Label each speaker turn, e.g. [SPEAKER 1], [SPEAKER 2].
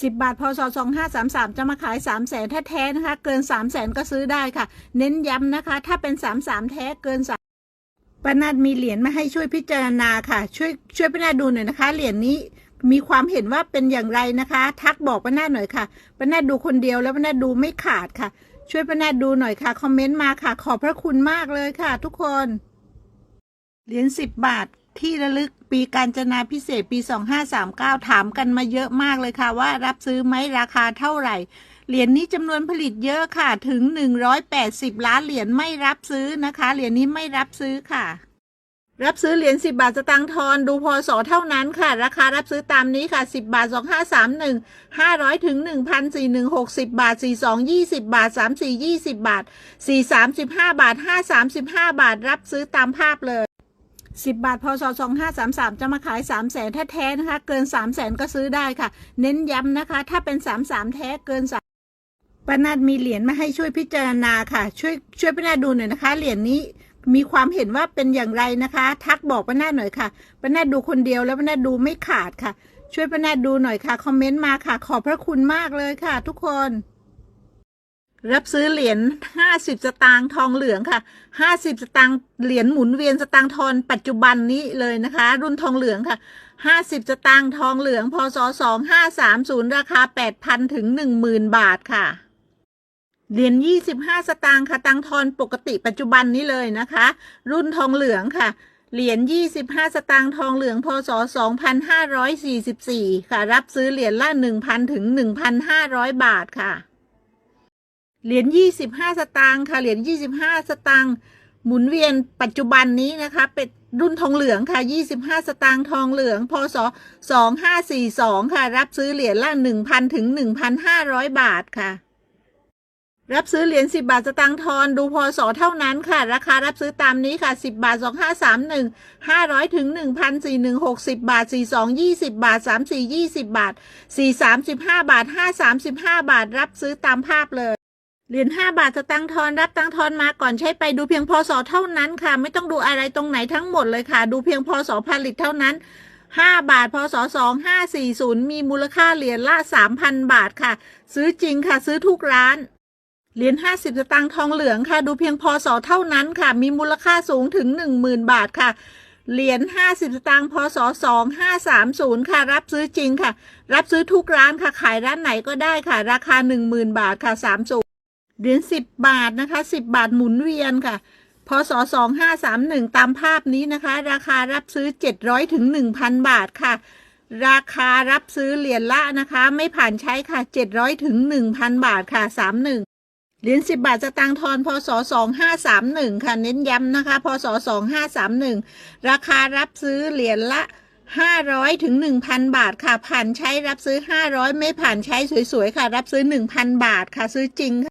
[SPEAKER 1] 10 บาทพศ2533 จะมาขาย 3 0 0แสนถ้าแท้นะคะ เกิน 3 0 0แสนก็ซื้อได้ค่ะ เน้นย้ำนะคะ ถ้าเป็น 3 3 แท้เกิน3ป้านาดมีเหรียญมาให้ช่วยพิจารณาค่ะ ช่วยช่วยป้านาดดูหน่อยนะคะ เหรียญนี้มีความเห็นว่าเป็นอย่างไรนะคะ ทักบอกป้านาดหน่อยค่ะป้านาดดูคนเดียวแล้วป้านาดดูไม่ขาดค่ะ ช่วยป้านาดดูหน่อยค่ะ คอมเมนต์มาค่ะ ขอบพระคุณมากเลยค่ะ ทุกคน เหรียญสิบบาท ที่ระลึกปีการจนาพิเศษปี 2539 ถามกันมาเยอะมากเลยค่ะ ว่ารับซื้อไหมราคาเท่าไหร่ เหรียญนี้จำนวนผลิตเยอะค่ะถึง 180 ล้านเหรียญไม่รับซื้อนะคะ เหรียญนี้ไม่รับซื้อค่ะ รับซื้อเหรียญ10 บาทสตางค์ทอนดูพศเท่านั้นค่ะ ราคารับซื้อตามนี้ค่ะ 10 บาท 2531 500ถึง1,041 60 บาท 42 20 บาท 34 20 บาท 4 35 บาท 5 35 บาท รับซื้อตามภาพเลย 10 บาทพศ2533 จะมาขาย 3 0 0แสนถ้าแท้นะคะ เกิน 3 0 0แสนก็ซื้อได้ค่ะ เน้นย้ำนะคะ ถ้าเป็น 3 3 แท้เกิน3ป้านาดมีเหรียญมาให้ช่วยพิจารณาค่ะ ช่วยช่วยป้านาดดูหน่อยนะคะ เหรียญนี้มีความเห็นว่าเป็นอย่างไรนะคะ ทักบอกป้านาดหน่อยค่ะป้านาดดูคนเดียวแล้วป้านาดดูไม่ขาดค่ะ ช่วยป้านาดดูหน่อยค่ะ คอมเมนต์มาค่ะ ขอบพระคุณมากเลยค่ะ ทุกคน รับซื้อเหรียญห้าสิบสตางค์ทองเหลืองค่ะห้าสิบสตางค์เหรียญหมุนเวียนสตางค์ทอนปัจจุบันนี้เลยนะคะ รุ่นทองเหลืองค่ะห้าสิบสตางค์ทองเหลืองพศสองห้าสามศูนย์ราคาแปดพันถึงหนึ่งหมื่นบาทค่ะเหรียญยี่สิบห้าสตางค์ค่ะตังทอนปกติปัจจุบันนี้เลยนะคะ รุ่นทองเหลืองค่ะเหรียญยี่สิบห้าสตางค์ ทองเหลือง พศสองพันห้าร้อยสี่สิบสี่ค่ะ รับซื้อเหรียญละหนึ่งพันถึงหนึ่งพันห้าร้อยบาทค่ะ เหรียญยี่สิบห้าสตางค์ค่ะ เหรียญยี่สิบห้าสตางค์หมุนเวียนปัจจุบันนี้นะคะ เป็นรุ่นทองเหลืองค่ะยี่สิบห้าสตางค์ทองเหลือง พศสองห้าสี่สองค่ะ รับซื้อเหรียญละหนึ่งพันถึงหนึ่งพันห้าร้อยบาทค่ะ รับซื้อเหรียญ 10 บาท สตางค์ทอน ดูพศ เท่านั้นค่ะ ราคารับซื้อตามนี้ค่ะ 10 บาท 2531 500 ถึง1,041 60 บาท 42 20 บาท 34 20 บาท 4 35 บาท 5 35 บาท รับซื้อตามภาพเลย เหรียญ5บาทสตางค์ทอนรับตังค์ทอนมาก่อนใช้ไปดูเพียงพศเท่านั้นค่ะ ไม่ต้องดูอะไรตรงไหนทั้งหมดเลยค่ะ ดูเพียงพศผลิตเท่านั้น5บาทพศ2540มีมูลค่าเหรียญละ3,000บาทค่ะ ซื้อจริงค่ะ ซื้อทุกร้านเหรียญห้าสิบสตางค์ทองเหลืองค่ะ ดูเพียงพศเท่านั้นค่ะ มีมูลค่าสูงถึงหนึ่งหมื่นบาทค่ะเหรียญห้าสิบสตางค์พศสองห้าสามศูนย์ค่ะ รับซื้อจริงค่ะ รับซื้อทุกร้านค่ะขายร้านไหนก็ได้ค่ะ ราคาหนึ่งหมื่นบาทค่ะสามศูนย์ เหรียญสิบบาทนะคะสิบบาทหมุนเวียนค่ะพศสองห้าสามหนึ่งตามภาพนี้นะคะ ราคารับซื้อเจ็ดร้อยถึงหนึ่งพันบาทค่ะ ราคารับซื้อเหรียญละนะคะ ไม่ผ่านใช้ค่ะเจ็ดร้อยถึงหนึ่งพันบาทค่ะสามหนึ่งเหรียญสิบบาทสตางค์ทอนพศสองห้าสามหนึ่งค่ะ เน้นย้ำนะคะพศสองห้าสามหนึ่งราคารับซื้อเหรียญละห้าร้อยถึงหนึ่งพันบาทค่ะ ผ่านใช้รับซื้อห้าร้อยไม่ผ่านใช้สวยๆค่ะ รับซื้อหนึ่งพันบาทค่ะ ซื้อจริงค่ะ